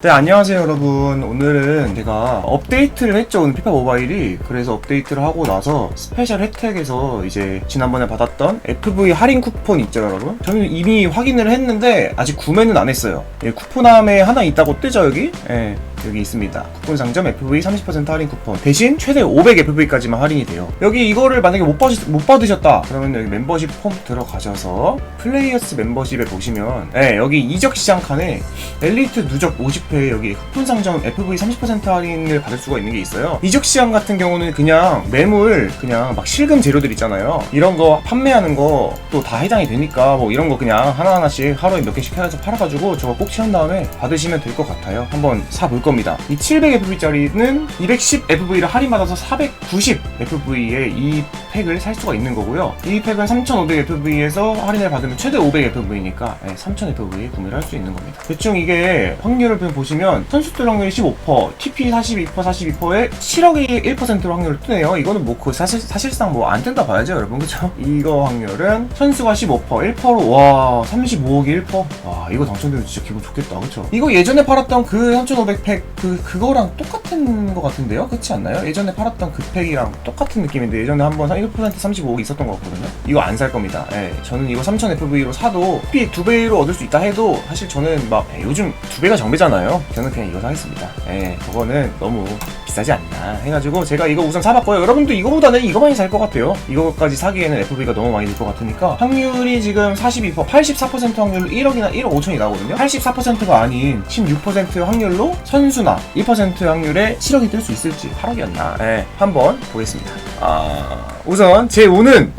네 안녕하세요 여러분. 오늘은 제가 업데이트를 했죠. 오늘 피파 모바일이. 그래서 업데이트를 하고 나서 스페셜 혜택에서 이제 지난번에 받았던 FV 할인 쿠폰 있죠 여러분? 저는 이미 확인을 했는데 아직 구매는 안 했어요. 예, 쿠폰함에 하나 있다고 뜨죠 여기? 예, 여기 있습니다 쿠폰 상점 FV 30% 할인 쿠폰 대신 최대 500 FV까지만 할인이 돼요 여기 이거를 만약에 못, 받으, 못 받으셨다 그러면 여기 멤버십 폼 들어가셔서 플레이어스 멤버십에 보시면 예, 여기 이적 시장 칸에 엘리트 누적 50회 여기 쿠폰 상점 FV 30% 할인을 받을 수가 있는 게 있어요. 이적 시장 같은 경우는 그냥 매물 그냥 막 실금 재료들 있잖아요. 이런 거 판매하는 거 또 다 해당이 되니까 뭐 이런 거 그냥 하나하나씩 하루에 몇 개씩 해서 팔아가지고 저거 꼭 채운 다음에 받으시면 될 것 같아요. 한번 사볼 겁니다. 이 700FV짜리는 210 FV를 할인받아서 490 FV의 이 팩을 살 수가 있는 거고요. 이 팩은 3,500 FV에서 할인을 받으면 최대 500 FV니까 3,000 FV에 구매를 할 수 있는 겁니다. 대충 이게 확률을 보시면 선수들 확률이 15%, TP 42%, 42%에 7억이 1%로 확률을 뜨네요. 이거는 뭐 그 사실 사실상 뭐 안 뜬다 봐야죠, 여러분. 그쵸? 이거 확률은 선수가 15%, 1%로 와 35억이 1%. 와 이거 당첨되면 진짜 기분 좋겠다, 그쵸? 이거 예전에 팔았던 그 3,500팩 그 그거랑 똑같은 거 같은데요? 그렇지 않나요? 예전에 팔았던 그 팩이랑 똑같은 느낌인데 예전에 한번 1% 35억이 있었던 것 같거든요. 이거 안 살 겁니다. 예, 저는 이거 3000 FV로 사도 TP 두 배로 얻을 수 있다 해도 사실 저는 막 예, 요즘 두 배가 정배잖아요. 저는 그냥 이거 사겠습니다. 예, 저거는 너무 비싸지 않나 해가지고 제가 이거 우선 사봤고요. 여러분도 이거보다는 이거 많이 살 것 같아요. 이거까지 사기에는 FV가 너무 많이 들 것 같으니까 확률이 지금 42%, 84% 확률로 1억이나 1억 5천이 나거든요. 84%가 아닌 16% 확률로 선 수나 2% 확률에 7억이 뜰 수 있을지 8억이었나? 예, 한번 보겠습니다. 아, 우선 제 5는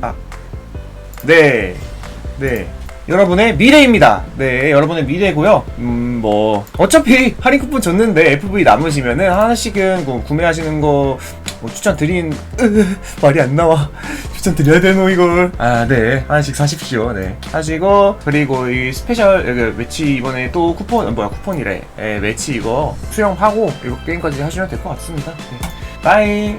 아, 네, 네. 여러분의 미래입니다. 네, 여러분의 미래고요. 음, 뭐 어차피 할인 쿠폰 줬는데 FV 남으시면은 하나씩은 뭐 구매하시는 거 뭐 추천 드린 으, 말이 안 나와. 추천 드려야 되노 이걸. 아, 네. 하나씩 사십시오. 네. 하시고 그리고 이 스페셜 여기 매치 이번에 또 쿠폰 어, 뭐야 쿠폰이래. 예, 매치 이거 수령하고 이거 게임까지 하시면 될 것 같습니다. 네. 바이.